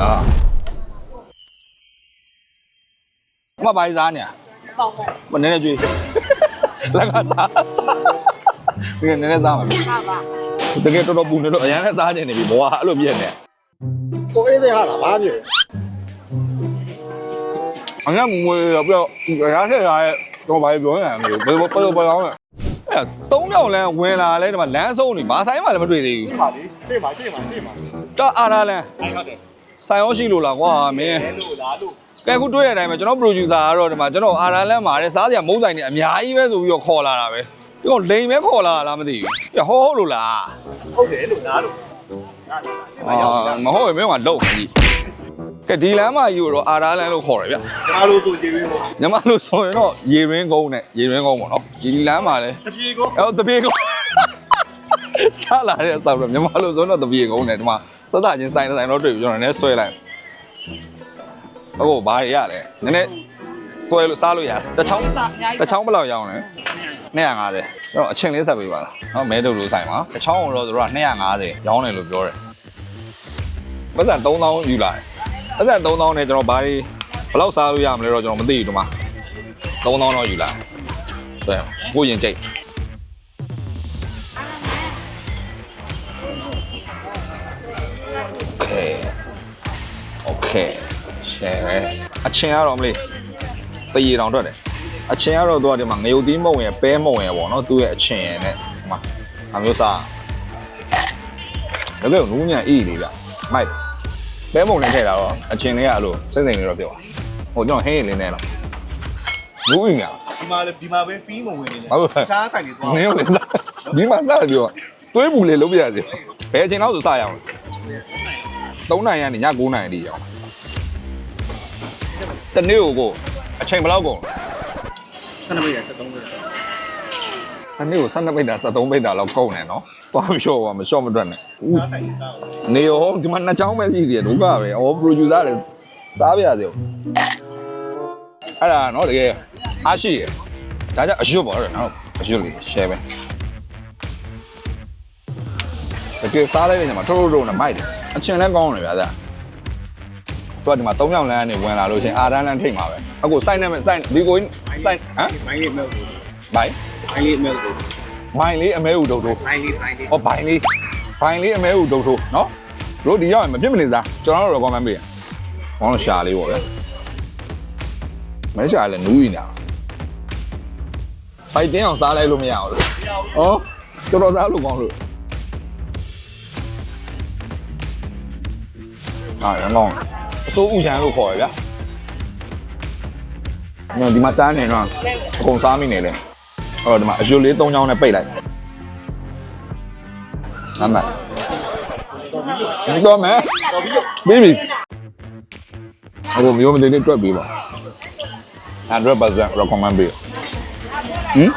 အာမဘာကြီးစားနေอ่ะပေါ့ပေါ့မနည်းနည်းကြွေးလက်ကစားစားဒီကနည်းနည်းစားမှာပါပါတကယ်တော်တော်ပူနေလို့အရန်လည်းစားနေနေပြီဘဝအဲ့လိုပြည့်နေကိုအေးတဲ့ဟာလားဘာဖြစ်အငါမငွေတော့ပြီးတော့ရားဆက်ရရဲ့တော့ဘာပြောနေလဲမသိဘူးဘယ်ပေါ်ပေါ်အောင်လဲအဲ့သုံးယောက်လမ်းဝင်လာလဲဒီမှာလမ်းဆုံးနေဘာဆိုင်မှလည်းမတွေ့သေးပါလေရှေ့ပါရှေ့ပါရှေ့ပါဘူး တော့အာရာလမ်းအဲ့ဟုတ်တယ်ဆိုင်ရောရှိလို့လားကွာမင်းလဲလို့လားလို့ကဲခုတွေ့တဲ့အတိုင်းပဲကျွန်တော် producer ကတော့ဒီမှာကျွန်တော်အာရာလမ်းမှာတဲ့စားစရာမုန်းဆိုင်နေအများကြီးပဲဆိုပြီးတော့ခေါ်လာတာပဲဒီကောင်လိန်ပဲခေါ်လာတာလားမသိဘူးပြဟောဟုတ်လို့လားဟုတ်တယ်လို့လားလို့အာမဟုတ်ရင်မင်းကလုံပြီကဲဒီလမ်းမကြီးကိုတော့အာရာလမ်းလို့ခေါ်တယ်ဗျကျွန်တော်တို့ဆိုကြည့်ပြီးပေါ့ညီမလို့ဆိုရင်တော့ရေရင်းကုန်းနဲ့ရေရင်းကုန်းပေါ့နော်ဒီလမ်းမှာလဲတပြေကိုအဲ့တော့တပြေကုန်းစားလာတဲ့အဆောက်တော့ညီမလို့ဆိုရင်တော့တပြေကုန်းနဲ့ဒီမှာ စသချင်းဆိုင်တစ်ဆိုင်တော့တွေ့ပြီကျွန်တော်လည်းဆွဲလိုက်ဟုတ်ဘာတွေရလဲနည်းနည်းဆွဲလို့စားလို့ရတစ်ချောင်းစားအများတစ်ကြီးချောင်းဘယ်လောက်ရအောင်လဲ250ကျွန်တော်အချင်းလေးဆက်ပေးပါလားနော်မဲတုပ်လို့ဆိုင်ပါတစ်ချောင်းတော့တို့က250ရောင်းတယ်လို့ပြောတယ်ပတ်စံ3000ယူလာတယ်ပတ်စံ3000နဲ့ကျွန်တော်ဘာတွေဘယ်လောက်စားလို့ရမလဲတော့ကျွန်တော်မသိဘူးဒီမှာ3000တော့ယူလာဆိုရင်ကိုရင်ကြိတ် ခဲရှယ်ပဲအချင်းကတော့မလေးတရေတောင်ထွက်တယ်အချင်းကတော့သူကဒီမှာငရုတ်သီးမုံရယ်ပဲမုံရယ်ပေါ့နော်သူ့ရဲ့အချင်းရယ်နဲ့ဟိုမှာအမျိုးစားတကယ်နူးညံ့အေးလေးဗျမိုက်ပဲမုံနဲ့ထည့်တာတော့အချင်းလေးကအဲ့လိုစိတ်စိမ်လေးတော့ပြောဟိုကျွန်တော်ဟင်းရည်လေးနဲ့လားဘူးညံ့ဒီမှာလေဒီမှာပဲဖီးမုံဝင်နေတယ်ချားဆိုင်တွေသွားငရုတ်လေးဒီမှာစားပြောတွေးဘူးလေလုံးပြရစီဘယ်အချိန်လောက်ဆိုစရအောင်3နိုင်ရနေည9နိုင်အထိရအောင် တနေ့ကိုကိုအချိန်ဘယ်လောက်ကုန်လဲဆန္ဒပေးရ73ပဲတနေ့ကို12ပိတ်တာ73ပိတ်တာလောက်ကုန်တယ်နော်သွားမလျှော့ပါမလျှော့မတွက်နဲ့ချားဆိုင်တွေစားနေရောဒီမှာနှစ်ချောင်းပဲရှိသေးတယ်ဒုက္ခပဲအော် producer လည်းစားပြရစီအဲ့ဒါနော်တကယ်အားရှိရဒါကြအရွတ်ပါတော့နော်အရွတ်လေး share ပဲတကယ်စားလိုက်တဲ့ညမှာထိုးထိုးထိုးနဲ့မိုက်တယ်အချင်းလည်းကောင်းတယ်ဗျာသား သူကဒီမှာ၃ယောက်လမ်းကနေဝင်လာလို့ရှင်အာရန်လမ်းထိတ်မှာပဲအခုစိုက်နေမယ်စိုက်ဒီကိုစိုက်ဟမ် မိုင်းလေးမဲလို့ဘိုင်မိုင်းလေးမဲလို့မိုင်လေးအမဲဦးဒုတ်ထိုးမိုင်းလေးမိုင်းလေးဟောဘိုင်လေးဘိုင်လေးအမဲဦးဒုတ်ထိုးနော်တို့ဒီရောက်ရင်မဖြစ်မနေသားကျွန်တော်တို့ recommend ပေးရဘောင်းရှာလေးပေါ့ဗျာမဲရှာလည်းနူးနေတာစိုက်တင်းအောင်စားလိုက်လို့မရဘူးဩတော်တော်စားလို့ကောင်းလို့အာရန်ကောင်း အစိုးဥချန်လို့ခေါ်ရဗျာညဒီမှာစားနေတော့အကုန်စားမိနေလေအဲ့တော့ဒီမှာအရွလေး၃ချောင်းနဲ့ပိတ်လိုက်အမှန်တော့မယ်တော်ပြီလို့ပြီးပြီအခုမျိုးမသိသေးတွက်ပြီးပါ100% recommend ပေးဟင်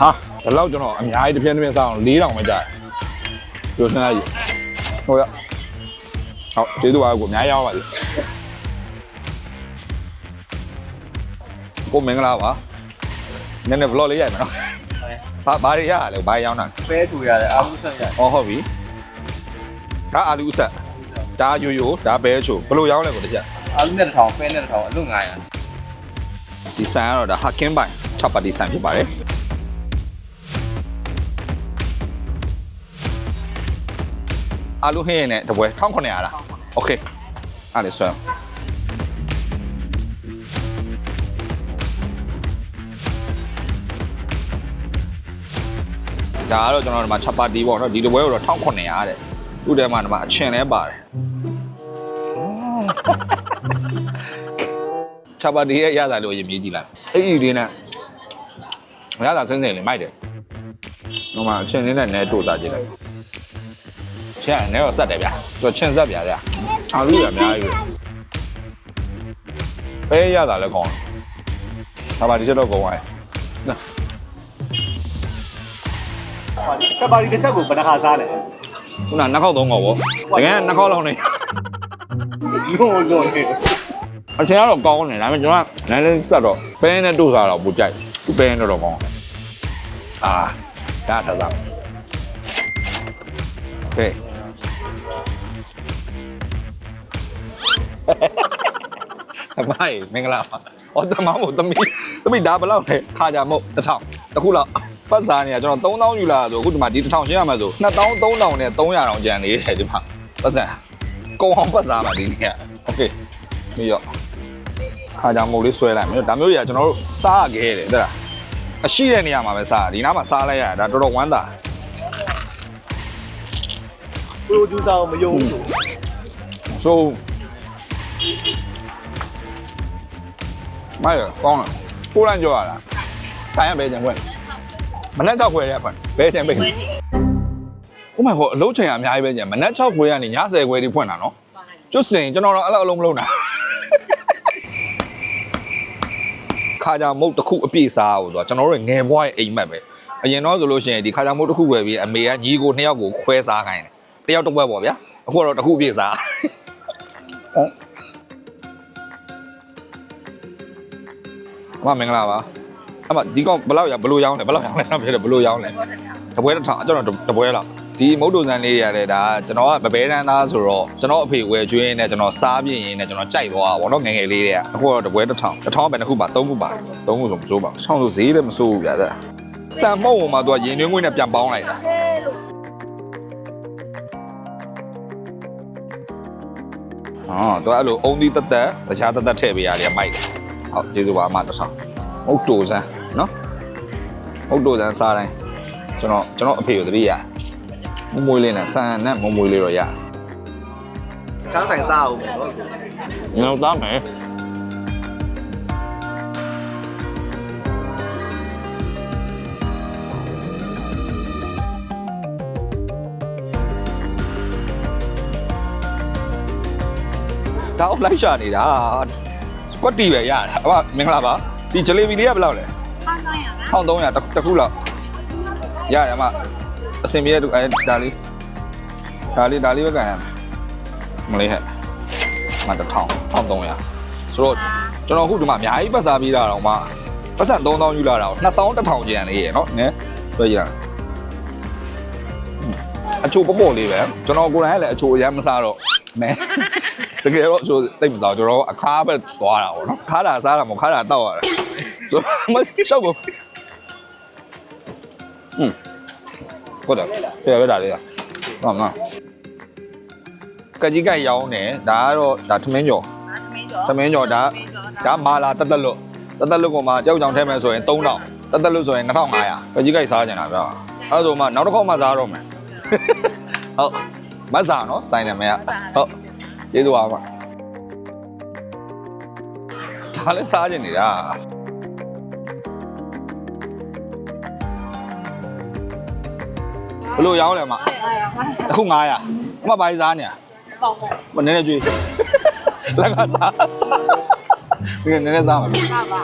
ဟာဒီလောက်ကျွန်တော်အများကြီးတစ်ပြင်းတစ်ပြင်းစားအောင်4000ပဲကြာပြောစမ်းလိုက်ဟုတ်ရ ဟုတ်ကျေးဇူးပါကိုအများကြီးရောက်ပါစေကိုမင်္ဂလာပါနည်းနည်း vlog လေးရိုက်မယ်နော်ဘာဘာတွေရရလဲဘာတွေရောင်းတာလဲပဲချူရတယ်အာဘူးဆက်ရอ๋อဟုတ်ပြီဒါအာလူဥဆက်ဒါယိုယိုဒါဘဲချိုဘယ်လိုရောင်းလဲကိုတစ်ချက်အာဘူးနဲ့တစ်ထောင်ပဲနဲ့တစ်ထောင်အလွတ်900ဒီဆန်ကတော့ဒါဟာကင်းပိုင်6ပါတီဆန်ဖြစ်ပါတယ်အာလူဟင်းရည်နဲ့တပွဲ1900လား Okay. Allez, soyons. ။ဒါကတော့ကျွန်တော်ဒီမှာချက်ပါတီးပေါ့နော်။ဒီတပွဲကိုတော့1900တဲ့။သူ့ထဲမှာဒီမှာအချင်လဲပါတယ်။ချက်ပါတီးရဲ့ရတာလို့အရင်မြည်ကြည့်လိုက်။အဲ့ဒီလေးနဲ့ရတာစင်းစင်းလေးမိုက်တယ်။ဒီမှာအချင်လေးနဲ့နဲတို့စားကြည့်လိုက်။ချင်နဲတော့ဆက်တယ်ဗျာ။သူချင်ဆက်ဗျာဗျာ။ အာလူရအများကြီးပဲ။ပဲရတာလည်းကောင်းတယ်။ချပါတီချက်တော့ကောင်းပါရဲ့ချက်ပါဒီတစ်ချက်ကိုဘယ်နှခါစားလဲ။ခုနနှစ်ခေါက်သုံးခေါက်ပေါ့။တကယ်နှစ်ခေါက်လောက်နေလုံးလုံးနေအချင်းကတော့ကောင်းတယ်ဒါပေမဲ့ကျွန်တော်ကနည်းနည်းဆက်တော့ပဲနဲ့တို့စားတော့ပူကြိုက်။သူပဲနဲ့တော့ကောင်းတယ်။အာဒါတသား။ Okay မိုင်မင်္ဂလာပါ။အော်တမမို့သမီးသမီးဒါဘယ်လောက်လဲခါကြမို့တစ်ထောင်တစ်ခုလောက်ပတ်စားနေရကျွန်တော်3000ယူလာဆိုအခုဒီမှာဒီတစ်ထောင်ရှင်းရမှာဆို2000 3000နဲ့300တောင်ကျန်နေတယ်ဒီမှာပတ်စားကုံအောင်ပတ်စားမှာဒီနေ့โอเคပြီးတော့ခါကြမို့လေးဆွဲလိုက်မယ်ဒါမျိုးကြီးကကျွန်တော်တို့စားရခဲ့တယ်တဲ့လားအရှိတဲ့နေရာမှာပဲစားဒီနားမှာစားလိုက်ရတာဒါတော်တော်ဝမ်းသာ ပရိုဂျူဆာကိုမယုံဘူးလို့ ဆို မိုင်ကောင်းလားကိုလန့်ကြောရတာဆိုင်ရပဲကျန်ခွင့်မနက်6ခွဲရဖွင့်ဘယ်ကျန်ပဲဥမာဟိုအလုံးချိန်အများကြီးပဲကျန်မနက်6ခွဲကနေည10ခွဲထိဖွင့်တာနော်ကျွတ်စင်ကျွန်တော်တော့အဲ့လိုအလုံးမလုံးတာခါကြမုတ်တစ်ခုအပြည့်စားဖို့ဆိုတော့ကျွန်တော်တို့ငယ်ဘွားရဲ့အိမ်မက်ပဲအရင်တော့ဆိုလို့ရှိရင်ဒီခါကြမုတ်တစ်ခုဝယ်ပြီးအမေကညီကိုနှစ်ယောက်ကိုခွဲစားခိုင်းတယ်တယောက်တစ်ပွဲပေါ့ဗျာအခုကတော့တစ်ခုအပြည့်စားဟုတ် မမင်္ဂလာပါအမဒီကောင်ဘယ်လောက်ရဘယ်လိုရောင်းလဲဘယ်လောက်ရောင်းလဲတော့ဖြစ်တယ်ဘယ်လိုရောင်းလဲတပွဲတစ်ထောင်ကျွန်တော်တပွဲလောက်ဒီမုတ်တုံစံလေးရတယ်ဒါကျွန်တော်ကဗဘဲတန်းသားဆိုတော့ကျွန်တော်အဖေဝယ်ကျွေးနေကျွန်တော်စားပြင်းရင်းနဲ့ကျွန်တော်ကြိုက်သွားတာဗောနော်ငယ်ငယ်လေးတွေကအခုတော့တပွဲတစ်ထောင်တစ်ထောင်ပဲတစ်ခုပါသုံးခုပါသုံးခုဆိုမစိုးပါဘူးဆောင်းဆိုဈေးလည်းမစိုးဘူးဗျာတဲ့စံမုတ်ဝင်မှာသူကရင်သွင်းငွေနဲ့ပြန်ပေါင်းလိုက်တာအော်သူအဲ့လိုအုံသီးတက်တက်တခြားတက်တက်ထည့်ပေးရတယ်မိုက်တယ် ဟုတ်ကျေးဇူးပါအမတစ်ထောင်မုတ်တုံစံနော်မုတ်တုံစံစားတိုင်းကျွန်တော်ကျွန်တော်အဖေကိုတတိယမမွေးလေးနဲ့ဆန်နဲ့မမွေးလေးတော့ရချမ်းဆိုင်စားအောင်ပေါ့နော်ငေါသားမယ်ဒါအောက်လိုက်ရှာနေတာ စကွတ်တီပဲရတယ်အမမင်္ဂလာပါဒီဂျလေဘီလေးကဘယ်လောက်လဲပေါင်း300လား1300တစ်ခုလောက်ရတယ်အမအစင်ပြေတဲ့သူအဲဒါလေးဒါလေးဒါလေးပဲကန်ရမယ်မလေးဟဲ့မတစ်ထောင်1300ဆိုတော့ကျွန်တော်အခုဒီမှာအများကြီးပတ်စားပြီးတာတော့မှပတ်စံ3000ယူလာတာ2000 1000ကျန်လေးရယ်နော်နည်းဆွဲကြည့်ရအချိုပေါ့ပေါ့လေးပဲကျွန်တော်ကိုယ်တိုင်ကလည်းအချိုအရမ်းမစားတော့မဲ တကယ်တော့အချိုတိတ်မစားကျွန်တော်အခါပဲသွားတာပေါ့နော်ခါတာစားတာမဟုတ်ခါတာတောက်ရတယ်ဆိုမရှောက်ကို อืมဟုတ်တယ်ပြရရတာလေးอ่ะဟုတ်မှာကကြီးကရောင်းတယ်ဒါကတော့ဒါထမင်းကျော်ထမင်းကျော်ဒါဒါမာလာတက်တက်လွတ်တက်တက်လွတ်ကမှကြောက်ကြောင်ထဲမယ်ဆိုရင်3000တက်တက်လွတ်ဆိုရင်2500ကကြီးကစားကြတာဗျာအဲ့ဒါဆိုမှနောက်တစ်ခေါက်မှစားတော့မယ်ဟုတ်မဆာနော်စိုင်းတယ်မရဟုတ် ကျေးဇူးပါပါဒါလည်းစားကြနေတာဘယ်လိုရောင်းလဲမအခု900အမဘာကြီးစားနေရပေါင်းပေါ့မနည်းနည်းကြွေးလက်ကစားဒီကနည်းနည်းစားမှာဟာပါ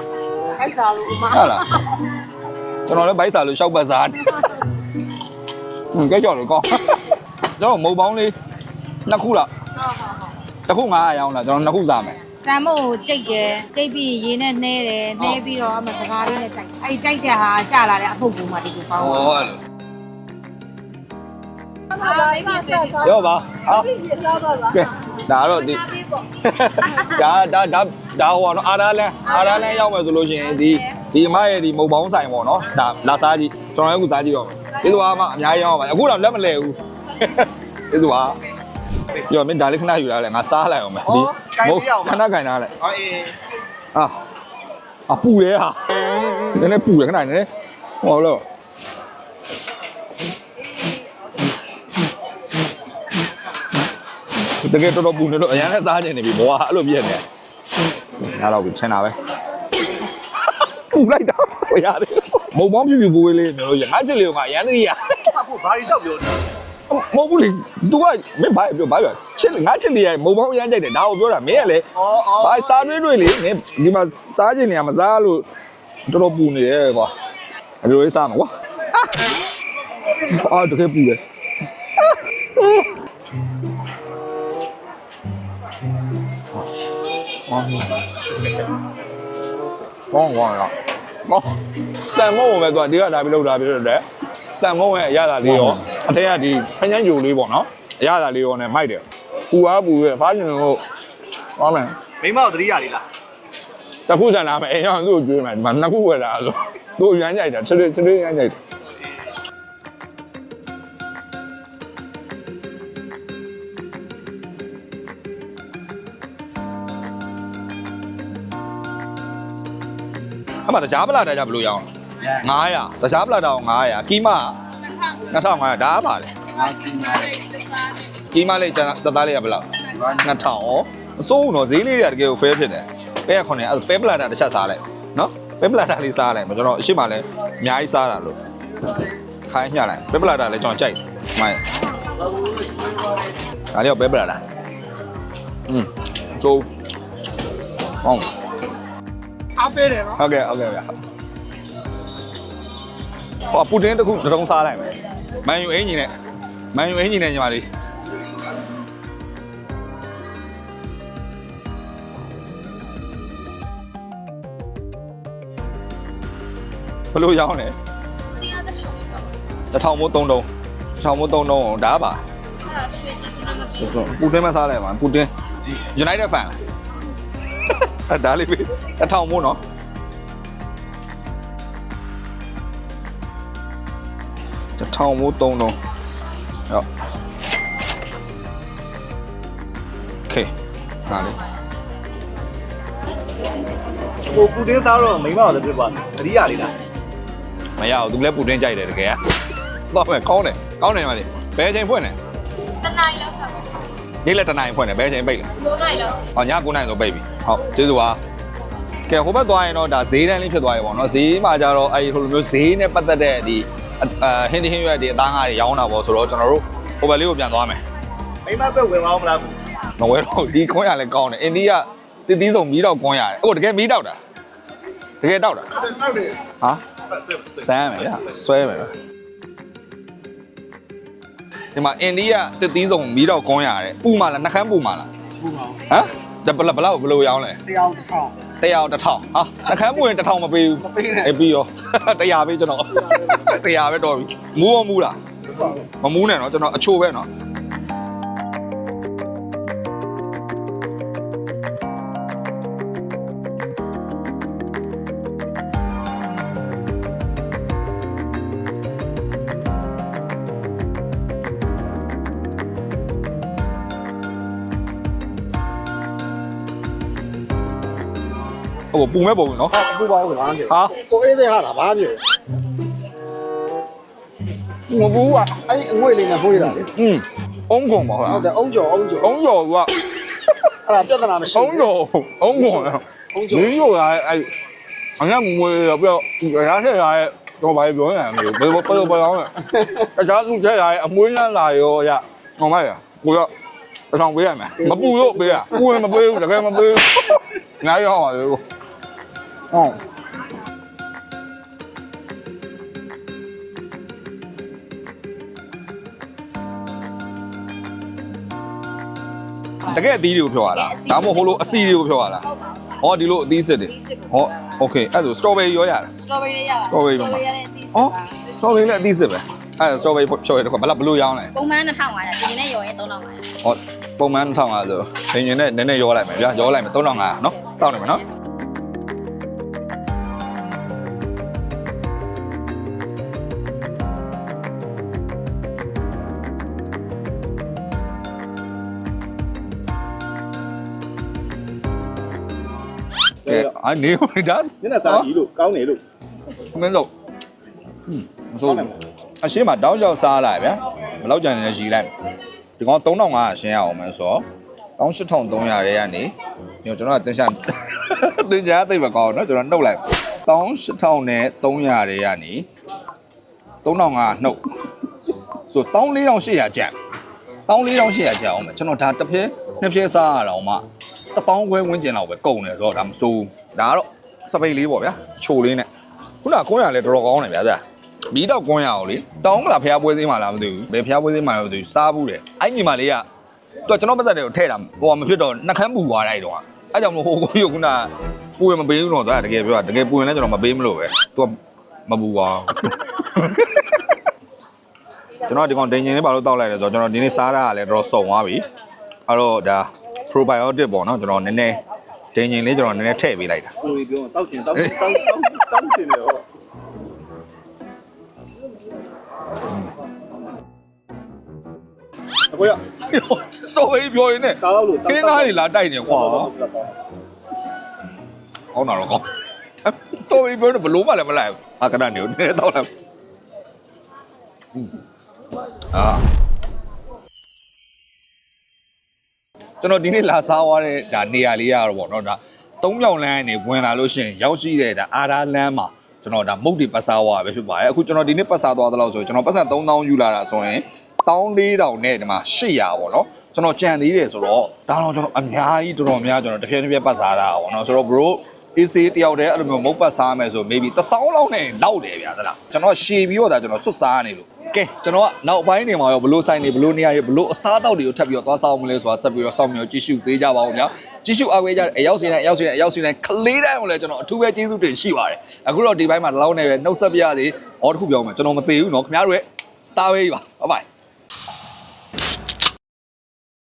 ခိုက်စားလို့အမဟုတ်လားကျွန်တော်လည်းဘိုက်စားလို့ရှောက်ပတ်စားနေဟင်းကြိုက်ကြော်လို့ကောင်းကျွန်တော်မုံပေါင်းလေးနှစ်ခုလားဟုတ်ဟုတ်ဟုတ် တစ်ခု900ရောင်းလားကျွန်တော်နှစ်ခုစားမယ်ဆမ်မုတ်ကိုကြိတ်တယ်ကြိတ်ပြီးရေနဲ့နှဲတယ်နှဲပြီးတော့အမစကားလေးနဲ့တိုက်အဲ့ဒီတိုက်တဲ့ဟာကြာလာတဲ့အပုပ်ကူမှဒီကိုပေါင်းဩတော့အဲ့လိုရောပါဟာကဲဒါတော့ဒီဒါဒါဒါဒါဟိုကတော့အာရာလန်အာရာလန်ရောက်မယ်ဆိုလို့ရှိရင်ဒီဒီအမရဲ့ဒီမုံပေါင်းဆိုင်ပေါ့နော်ဒါလာစားကြည့်ကျွန်တော်လည်းအခုစားကြည့်တော့မယ်ဒီလိုအားမအများကြီးရောက်ပါအခုတော့လက်မလဲဘူးဒီလိုအား ပြောမင်းဒါလေးခဏယူလာလဲငါစားလိုက်အောင်မယ်ဒီခဏကန်ထားလိုက်အော်အေးအာအပူတယ်ဟာနည်းနည်းပူတယ်ခဏနည်းနည်းဟောလို့တကယ်တော်တော်ပူနေလို့အရင်လည်းစားနေနေပြီဘွာအဲ့လိုပြည့်နေရတော့ပြီထင်တာပဲပူလိုက်တာဘယ်ရတယ်မုံမောင်းပြပြပူဝေးလေးမျိုးလို့ရငါချစ်လေးကရန်တရီရအခုဘာတွေလျှောက်ပြောနေတာ မဟုတ်ဘူးလေ तू ကမင်းဘာပြောဘာပြောချစ်ငါချစ်လေးရမုံမောင်းအရန်ကြိုက်တယ်ဒါကိုပြောတာမင်းကလည်းအော်အော်ဘာစားတွေးတွေးလေနင်ဒီမှာစားခြင်းနေရမစားလို့တော်တော်ပူနေရဲ့ကွာအလိုလေးစားမှာကွာအာတကယ်ပူတယ်ဘောင်းဘောင်းလားဘောင်းဆန်မုံပဲသူကဒီကလာပြီးလောက်တာပြီးတော့တယ်ဆန်မုံရဲ့အရသာလေးရော အထက်ကဒီခញ្ញန်းဂျိုလေးပေါ့နော်အရသာလေးရောနဲ့မိုက်တယ်ပူအားပူရဲ့ဖားရှင်တို့ဟောမယ်မိမတို့တတိယလေးလားတစ်ခုဆန်လာမယ်အိမ်ရောက်သူ့ကိုကျွေးမယ်ဒီမှာနှစ်ခုဝယ်လာဆိုသူ့ရမ်းကြိုက်တာချစ်ချစ်ရမ်းကြိုက်တယ်အမှတကြားပလာတာကြဘယ်လိုရအောင်900တကြားပလာတာကို900ကီးမ 2500ဒါပါလေကီးမလေးကျန်တသားလေးကဘယ်လောက်2000ဩအစိုးတော့ဈေးလေးတွေကတကယ်ကို fair ဖြစ်တယ်ပဲခွန်နေအဲ့ပဲပလာတာတစ်ချက်စားလိုက်နော်ပဲပလာတာလေးစားလိုက်ကျွန်တော်အရှိမလဲအများကြီးစားတာလို့ခိုင်းညှလိုက်ပဲပလာတာလည်းကျွန်တော်ကြိုက်မိုင်းဒါလေးကပဲပလာတာอืมဆိုဟုတ်အားပေးတယ်နော်ဟုတ်ကဲ့ဟုတ်ကဲ့ဗျာဟောပူတင်းတစ်ခုတစ်တုံးစားလိုက်မယ် မန်ယူအင်ဂျင်နဲ့မန်ယူအင်ဂျင်နဲ့ညီမလေးဘယ်လိုရောင်းလဲတစ်ထောင်မို့သုံးတုံးတစ်ထောင်မို့သုံးတုံးဒါပါပူတင်းမစားလိုက်ပါပူတင်း United fan လားဒါလေးပဲတစ်ထောင်မို့နော် တစ်ထောင်မိုးသုံးလုံးဟုတ်โอเคဟာလေ ဟိုပူတင်းစားတော့မိမအောင်လည်းပြပါတတိယလေးလား မရဘူးသူလည်းပူတင်းကြိုက်တယ်တကယ်တော့မယ်ကောင်းတယ်ကောင်းတယ်ညီမလေးဘယ်ချိန်ဖွင့်လဲ တနိုင်လောက်ဆက် နေ့လက်တစ်နိုင်ဖွင့်တယ်ဘယ်ချိန်ပိတ်လဲ 9နိုင်လောက် ဟောည9နိုင်ဆိုပိတ်ပြီဟုတ်ကျေးဇူးပါကဲဟိုဘက်သွားရင်တော့ဒါဈေးတန်းလေးဖြစ်သွားပြီပေါ့နော်ဈေးမှာကြတော့အဲဒီဟိုလိုမျိုးဈေးနဲ့ပတ်သက်တဲ့ဒီအ ဟင်းဒီဟင်းရွက်ဒီအသားငါးတွေရောင်းတာပေါ့ဆိုတော့ကျွန်တော်တို့ဟိုဘက်လေးကိုပြန်သွားမယ်မိမကွက်ဝင်သွားမလားဘူးမဝဲတော့ဒီခွန်းရလဲကောင်းတယ်အိန္ဒိယတည်တည်ဆုံးမီးတော့ကွန်းရတယ်ဟုတ်တကယ်မီးတောက်တာတကယ်တောက်တာဟုတ်တယ်ဟာစမ်းမယ်ဗျာဆွဲမယ်ဗျာဒီမှာအိန္ဒိယတည်တည်ဆုံးမီးတော့ကွန်းရတယ်ပူမှလားနှခမ်းပူမှလားဘူးပါဟမ်ဒါဘယ်လောက်ဘယ်လောက်ဘယ်လိုရောင်းလဲတရားတစ်ထောင် တရားတစ်ထောင်ဟာနှခမ်းပူရင်တစ်ထောင်မပေးဘူးမပေးနဲ့အေးပြီးရောတရားပေးကျွန်တော်တရားပဲတော်ပြီမူးရောမူးလားမမူးနဲ့နော်ကျွန်တော်အချိုပဲနော် ဟိုပုံမဲ့ပုံနော်။ဟုတ်ပါဘူးလား။ဟာကိုအေးသေးဟာလားဘာဖြစ်။ငိုဘူးကအဲ့ဒီအငွေ့လေးနဲ့ဖိုးရတာလေ။อืมအုံးကုန်ပါဟုတ်။ဟုတ်တယ်အုံးကျော်အုံးကျော်။အုံးကျော်ကအဲ့ဒါပြဿနာမရှိဘူး။အုံးကျော်အုံးကုန်။အုံးကျော်။ရင်းကျော်ကအဲ့အငတ်ငွေပြီးတော့ရားထည့်ထားတဲ့တော့ဘာပြောရမလဲဘယ်ဘယ်ဘယ်အောင်လဲတခြားသူထည့်ထားတဲ့အမွှေးလန်းလာရောရဟောမရကိုတော့အဆောင်ပေးရမယ်မပူတော့ပေးရကိုယ်မပေးဘူးတကယ်မပေးဘူးနားရောက်ပါလေကို ဟုတ်တကယ်အသီးတွေကိုဖြောရလားဒါမှမဟုတ်ဟိုလိုအစီတွေကိုဖြောရလားဟောဒီလိုအသီးစစ်တွေဟောโอเคအဲ့ဒါဆိုစတော်ဘယ်ရီရောရလား စတော်ဘယ်ရီလေးရပါ strawberry ပါမှာ ရတဲ့အသီးစ ဟော ပါ စတော်ဘယ်ရီလည်းအသီးစစ်ပဲအဲ့ဒါစတော်ဘယ်ရီဖြောရတဲ့ခါဘယ်လောက်ဘယ်လိုရောင်းလဲ ပုံမှန်2500ဒီနေ့ရောရင်3500 ဟောပုံမှန်ထောင်လာဆိုဒင်ရင်နဲ့နည်းနည်းရောလိုက်မယ်ဗျာရောလိုက်မယ်3500เนาะစောင့်နေမယ်เนาะ အနေဝင်ဒါ ညနေစားကြီးလို့ကောင်းတယ်လို့ မင်းတို့ဟွန်းမစိုးဘူးအရှင်းမှာတောင်းလျှောက်စားလိုက်ဗျာဘယ်လောက်ကြံနေလဲရီလိုက်ဒီကောင်3500ရှင်းရအောင်မယ်ဆိုတော့18300ရဲကနေညကျွန်တော်ကတင်ရှာတင်ရှာသိပ်မကောင်းเนาะကျွန်တော်နှုတ်လိုက်18000နဲ့300ရဲကနေ3500နှုတ်ဆို14800ကျန် 14800ကျန်အောင်မယ်ကျွန်တော်ဒါတစ်ဖျဲနှစ်ဖျဲစားရအောင်မှ1000ခွဲဝန်းကျင်လောက်ပဲကုန်တယ်ဆိုတော့ဒါမစိုးဘူးဒါကတော့စပိတ်လေးပေါ့ဗျာချိုလေးနဲ့ခုနကကွန်းရလဲတော်တော်ကောင်းတယ်ဗျာသားမီးတော့ကွန်းရအောင်လေတောင်းမလားဖះပွဲသေးမှလားမသိဘူးဘယ်ဖះပွဲသေးမှလည်းမသိဘူးစားဘူးတယ်အဲ့ညီမလေးကသူကကျွန်တော်ပတ်သက်တယ်ကိုထည့်တာဟိုကမဖြစ်တော့နှက်ခမ်းပူသွားလိုက်တော့အဲ့ကြောင့်မလို့ဟိုကိုကြီးကခုနပူရင်မပေးဘူးတော့သားတကယ်ပြောတာတကယ်ပူရင်လည်းကျွန်တော်မပေးမလို့ပဲသူကမပူပါ ကျွန်တော်ဒီကောင်ဒိန်ဂျင်လေးပါလို့တောက်လိုက်တယ်ဆိုတော့ကျွန်တော်ဒီနေ့စားတာကလည်းတော်တော်စုံသွားပြီအဲ့တော့ဒါ probiotic ပေါ့နော်ကျွန်တော်နည်းနည်းဒင်းချင်းလေးကျွန်တော်နည်းနည်းထည့်ပေးလိုက်တာကိုကြီးပြောတောက်ချင်တောက်တောက်တောက်တောက်ချင်တယ်ဟောအကိုရစော်ဘေးပြောရင်နဲ့တောက်လို့ခင်းကားတွေလာတိုက်နေကွာကောင်းတာတော့ကောင်းစော်ဘေးပြောရင်ဘလို့မှလည်းမလိုက်ဘူးအာကနနေကိုနည်းနည်းတော့လိုက် အာကျွန်တော်ဒီနေ့လာစားသွားတဲ့ဒါနေရာလေးရတော့ဗောနော်ဒါသုံးပြောင်လမ်းနေဝင်လာလို့ရှိရင်ရောက်ရှိတဲ့ဒါအာရာလမ်းမှာကျွန်တော်ဒါမုတ်တီပတ်စားသွားပဲဖြစ်ပါတယ်အခုကျွန်တော်ဒီနေ့ပတ်စားသွားသလောက်ဆိုကျွန်တော်ပတ်စံ3000ယူလာတာဆိုရင်14000နဲ့ဒီမှာ800ပေါ့နော်ကျွန်တော်ကြံသေးတယ်ဆိုတော့ဒါတော့ကျွန်တော်အများကြီးတော်တော်များကျွန်တော်တစ်ဖြည်းတစ်ဖြည်းပတ်စားတာပေါ့နော်ဆိုတော့ bro AC တယောက်တည်းအဲ့လိုမျိုးမုတ်ပတ်စားမယ်ဆို maybe 1000လောက်နဲ့လောက်တယ်ဗျာသလားကျွန်တော်ရှည်ပြီးတော့ဒါကျွန်တော်ဆွတ်စားနေလို့ ကဲကျွန်တော်ကနောက်ပိုင်းနေမှာရောဘလို့ဆိုင်နေဘလို့နေရာရေဘလို့အစားအသောက်တွေကိုထပ်ပြီးတော့သွားစားအောင်မလဲဆိုတာဆက်ပြီးတော့စောင့်မျှော်ကြည့်ရှုပေးကြပါဦးဗျာကြည့်ရှုအားပေးကြတဲ့အရောက်စီတိုင်းအရောက်စီတိုင်းအရောက်စီတိုင်းကလေးတိုင်းကိုလည်းကျွန်တော်အထူးပဲကျေးဇူးတင်ရှိပါတယ်အခုတော့ဒီဘက်မှာလောင်းနေပဲနှုတ်ဆက်ပြရသေးဟောတစ်ခုပြောမယ်ကျွန်တော်မသေးဘူးเนาะခင်ဗျားတို့ရဲ့စားဝေးပါဘိုင်ဘိုင်